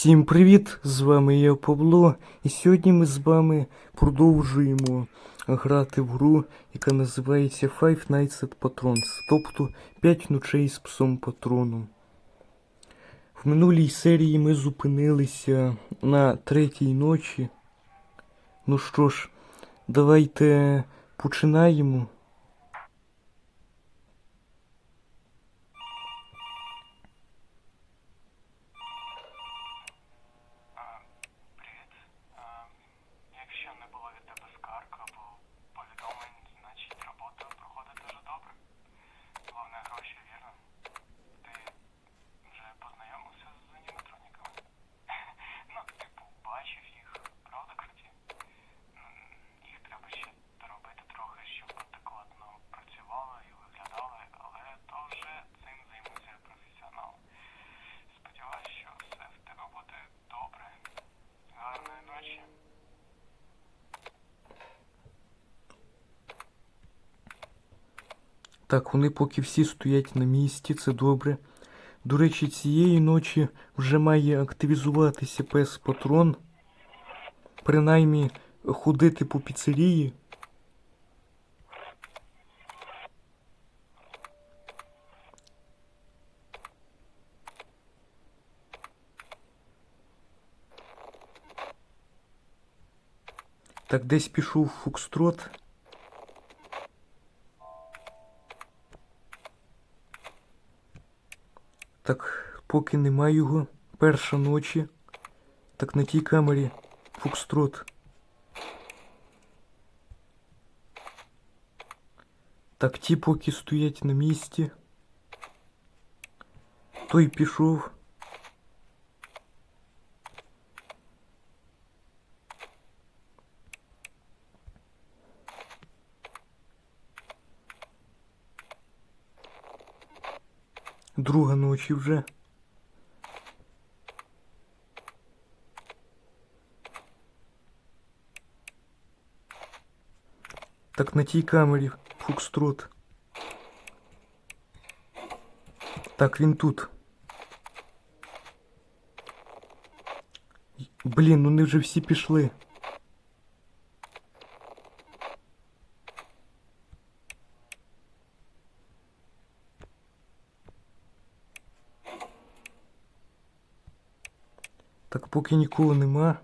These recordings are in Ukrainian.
Всім привіт! З вами я Павло, і сьогодні ми з вами продовжуємо грати в гру, яка називається Five Nights at Patrons, тобто 5 ночей з псом патроном. В минулій серії ми зупинилися на третій ночі. Ну що ж, давайте починаємо. Так, вони поки всі стоять на місці, це добре. До речі, цієї ночі вже має активізуватися пес патрон. Принаймні ходити по піцерії. Так, десь пішов Фокстрот. Так, поки нема його. Перша ночі. Так на тій камері Фокстрот. Так, ті поки стоять на місці. Той пішов. ночі вже. Так на тій камері Фокстрот. Так, він тут. Блін, ну вони вже всі пішли. Так поки нікого нема.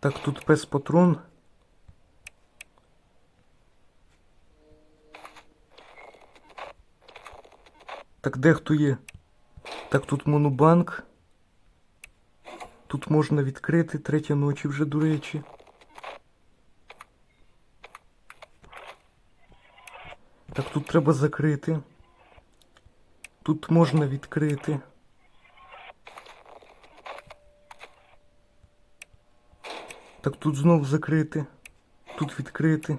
Так, тут пес патрон. Так де хто є? Так, тут монобанк. Тут можна відкрити третя ночі вже, до речі. Так, тут треба закрити. Тут можна відкрити. Так тут знов закрити. Тут відкрити.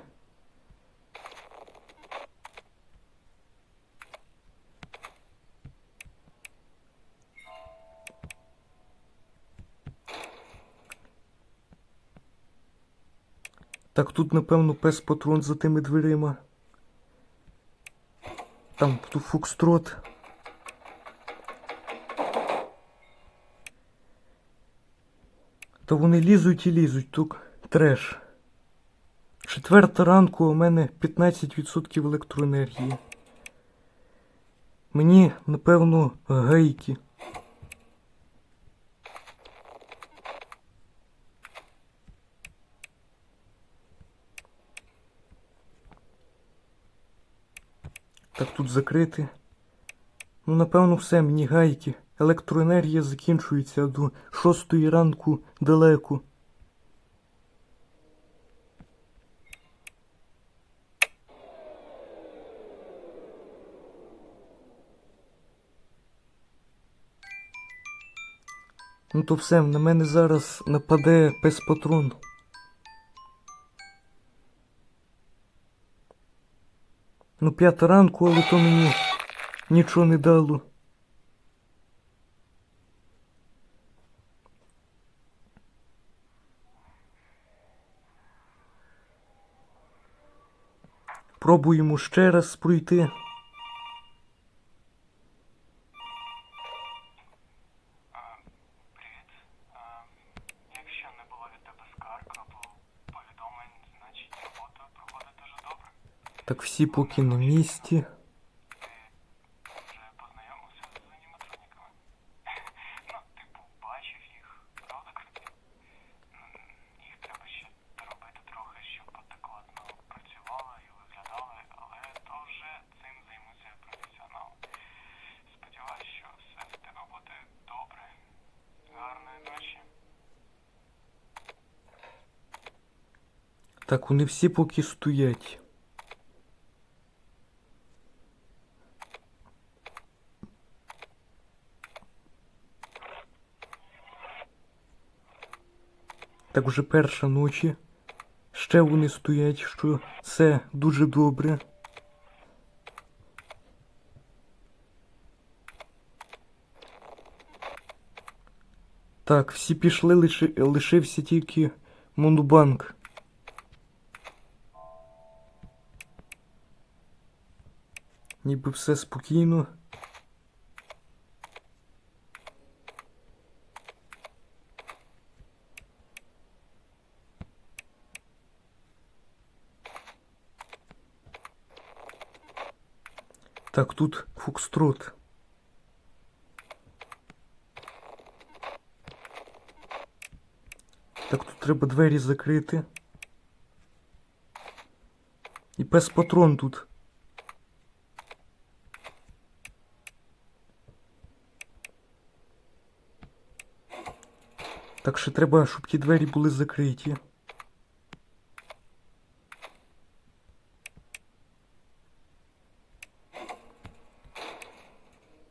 Так тут, напевно, пес патрон за тими дверима. Там тут фокстрот. Та вони лізуть і лізуть, тут треш. Четверта ранку у мене 15% електроенергії. Мені, напевно, гайки. Так тут закрити. Ну, напевно, все, мені гайки. Електроенергія закінчується до шостої ранку далеко. Ну то все, на мене зараз нападе пес патрон. Ну, п'ята ранку, але то мені нічого не дало. Пробуємо ще раз пройти. Так всі поки на місці. Так, вони всі поки стоять. Так вже перша ночі. Ще вони стоять, що це дуже добре. Так, всі пішли, лиши, лишився тільки Монобанк. Ніби все спокійно. Так, тут фокстрот. Так, тут треба двері закрити. І пес патрон тут. Так що треба, щоб ті двері були закриті.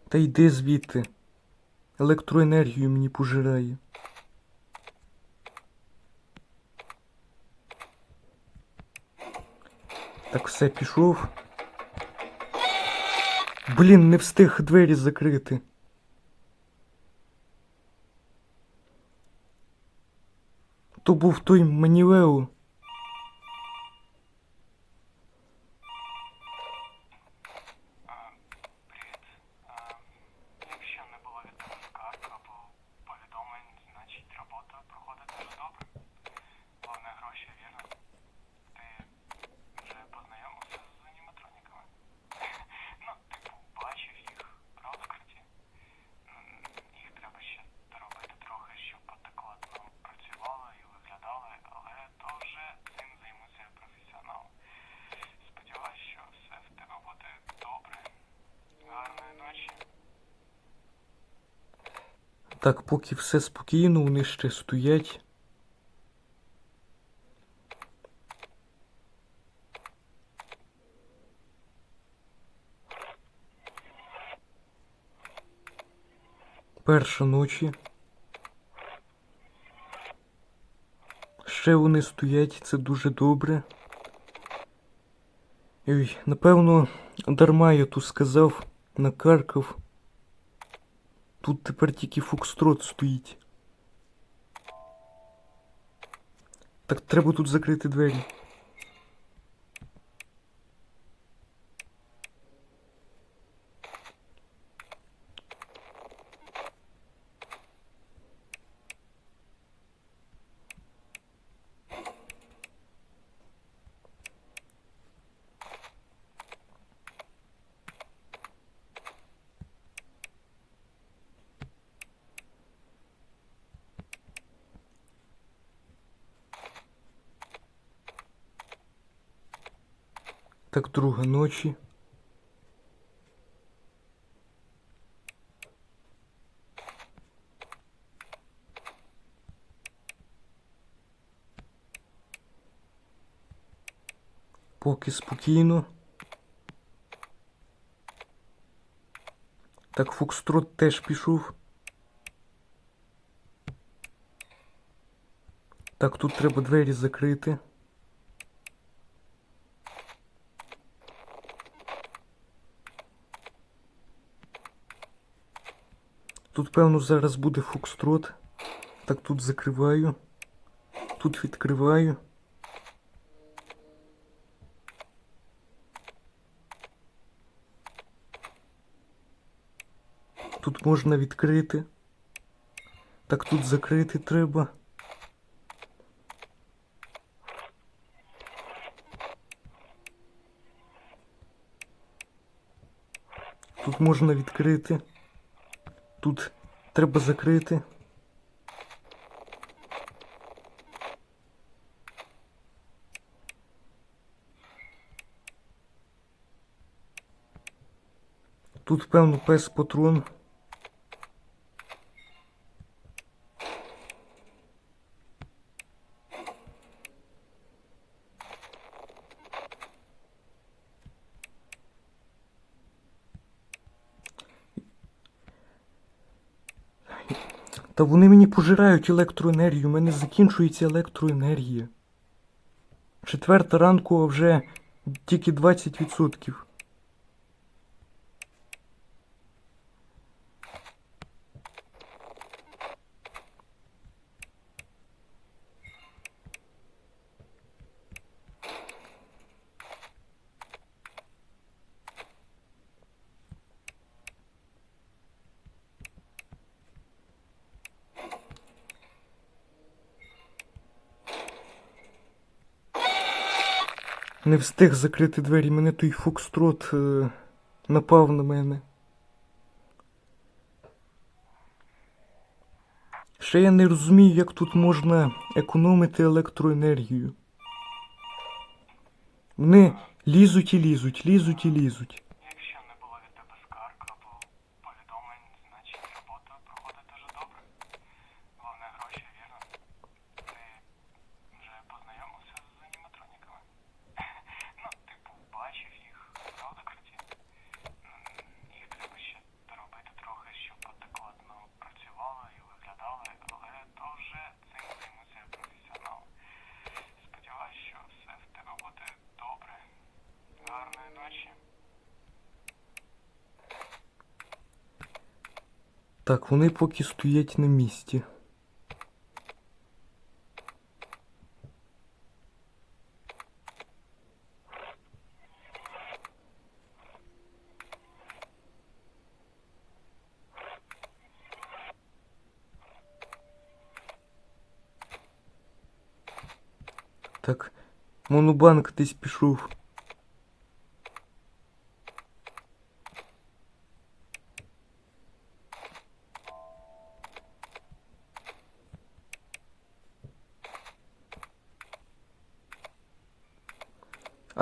Та йди звідти. Електроенергію мені пожирає. Так, все, пішов. Блін, не встиг двері закрити. То був той Манівео. Так, поки все спокійно, вони ще стоять. Перша ночі. Ще вони стоять, це дуже добре. Ой, напевно, дарма я тут сказав, накаркав. Тут тепер тільки Фокстрот стоїть. Так треба тут закрити двері. Так, друга ночі. Поки спокійно. Так, Фокстрот теж пішов. Так, тут треба двері закрити. Тут, певно, зараз буде фокстрот. Так тут закриваю. Тут відкриваю. Тут можна відкрити. Так тут закрити треба. Тут можна відкрити. Тут треба закрити. Тут, певно, пес патрон. Та вони мені пожирають електроенергію, у мене закінчується електроенергія. Четверта ранку, а вже тільки 20%. Не встиг закрити двері, мене той Фокстрот е, напав на мене. Ще я не розумію, як тут можна економити електроенергію. Вони лізуть і лізуть, лізуть і лізуть. Так, вони поки стоять на місці. Так, монобанк десь пішов.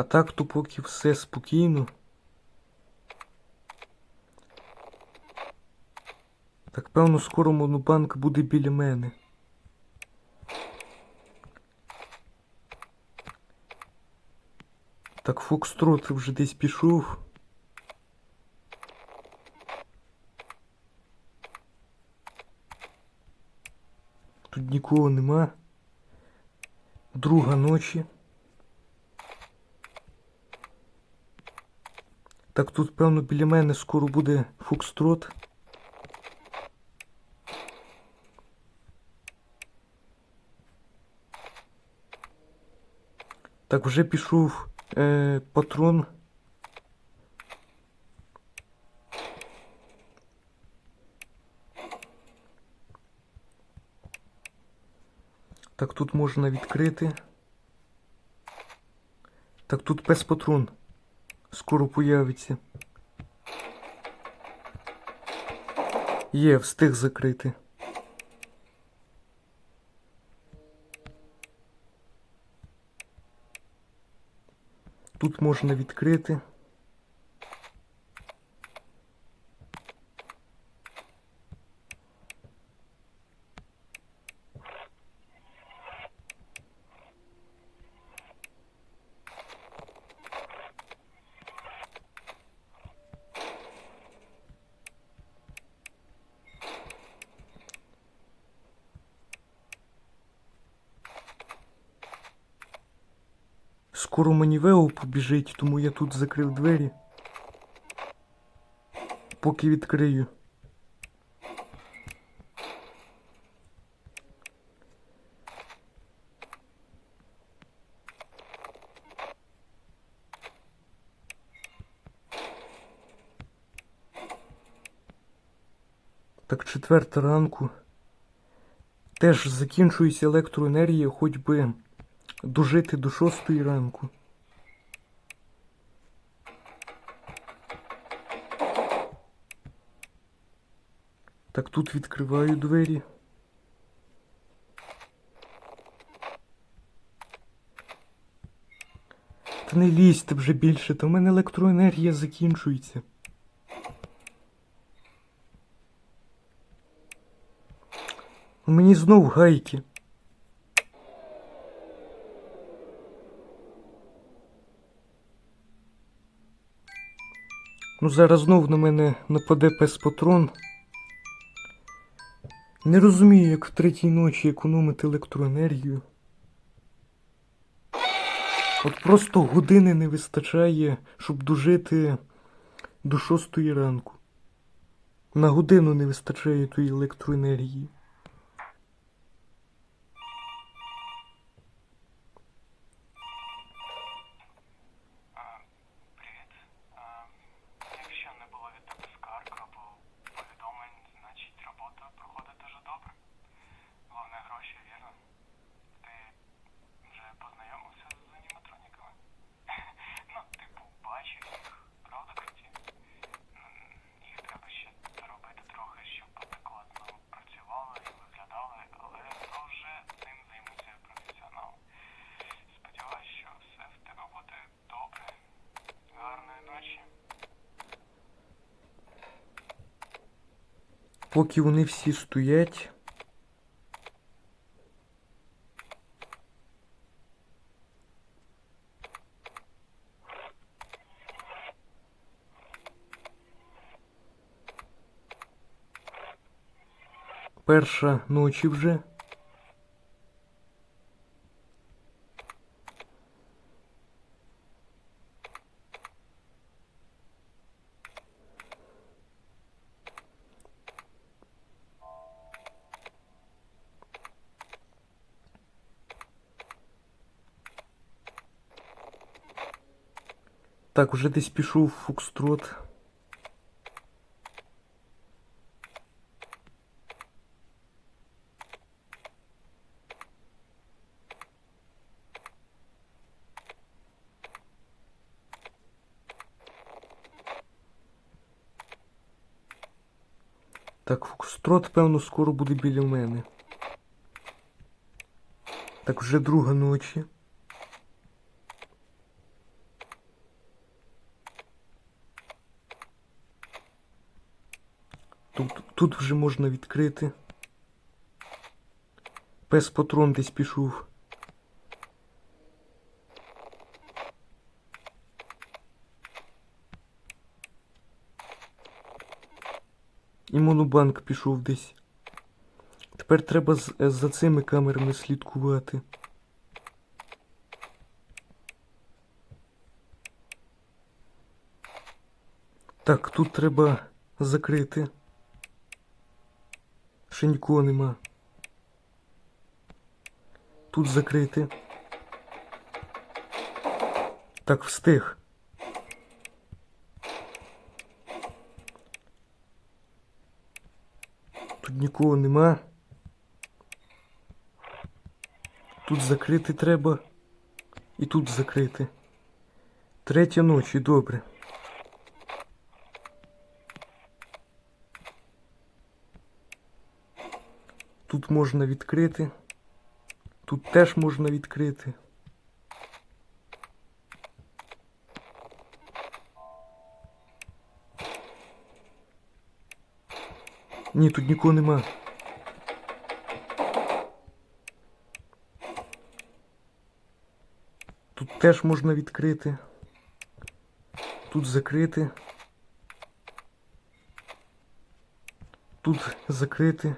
Так то поки все спокійно. Так певно скоро монобанк буде біля мене. Так Фокстрот вже десь пішов. Тут нікого нема. Друга ночі. Так тут, певно, біля мене скоро буде Фокстрот. Так вже пішов е, патрон. Так тут можна відкрити. Так тут пес патрон. Скоро появиться. Є, встиг закрити. Тут можна відкрити. Скоро мені Вео побіжить, тому я тут закрив двері. Поки відкрию. Так четверта ранку. Теж закінчується електроенергія, хоч би дожити до шостої ранку. Так, тут відкриваю двері. Та не лізьте вже більше, то в мене електроенергія закінчується. Мені знов гайки. Ну зараз знов на мене нападе пес патрон. Не розумію, як в третій ночі економити електроенергію. От просто години не вистачає, щоб дожити до шостої ранку. На годину не вистачає тої електроенергії. Поки вони всі стоять. Перша ночі вже. Так, вже десь пішов Фокстрот. Так, Фокстрот, певно, скоро буде біля мене. Так, вже друга ночі. Тут, тут вже можна відкрити. Пес патрон десь пішов. І монобанк пішов десь. Тепер треба е, за цими камерами слідкувати. Так, тут треба закрити. Ще нікого нема. Тут закрити. Так, встиг. Тут нікого нема. Тут закрити треба. І тут закрити. Третя ночі, добре. Тут можна відкрити. Тут теж можна відкрити. Ні, тут нікого нема. Тут теж можна відкрити. Тут закрити. Тут закрити.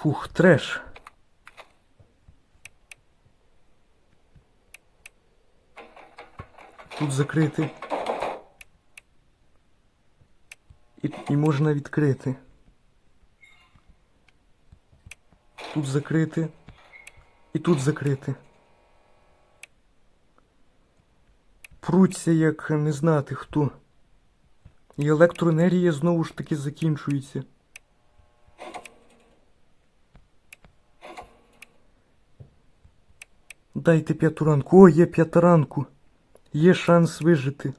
Фух, треш. Тут закрити. І, і можна відкрити. Тут закрити. І тут закрити. Пруться, як не знати хто. І електроенергія знову ж таки закінчується. Дайте п'яту ранку. О, є п'ята ранку. Є шанс вижити.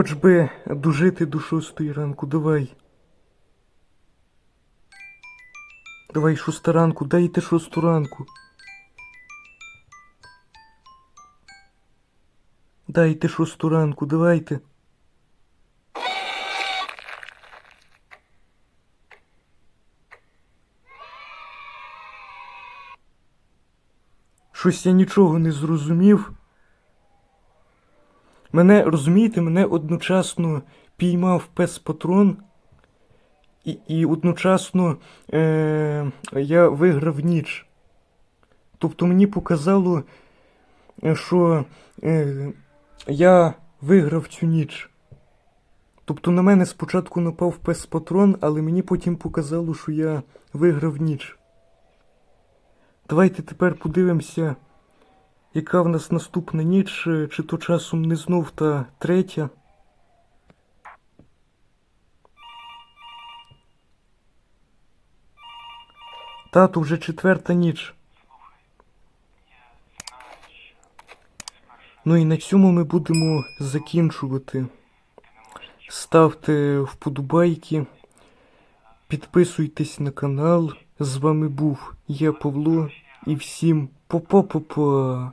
Хоч би дожити до шостої ранку, давай. Давай шоста ранку, дайте шосту ранку. Дайте шосту ранку, давайте. Щось я нічого не зрозумів. Мене, розумієте, мене одночасно піймав пес патрон, і, і одночасно е, я виграв ніч. Тобто мені показало, що е, я виграв цю ніч. Тобто на мене спочатку напав пес патрон, але мені потім показало, що я виграв ніч. Давайте тепер подивимося. Яка в нас наступна ніч, е, чи то часом не знов та третя? Тату, вже четверта ніч. Ну і на цьому ми будемо закінчувати. Ставте вподобайки, підписуйтесь на канал. З вами був я Павло і всім па-па-па-па.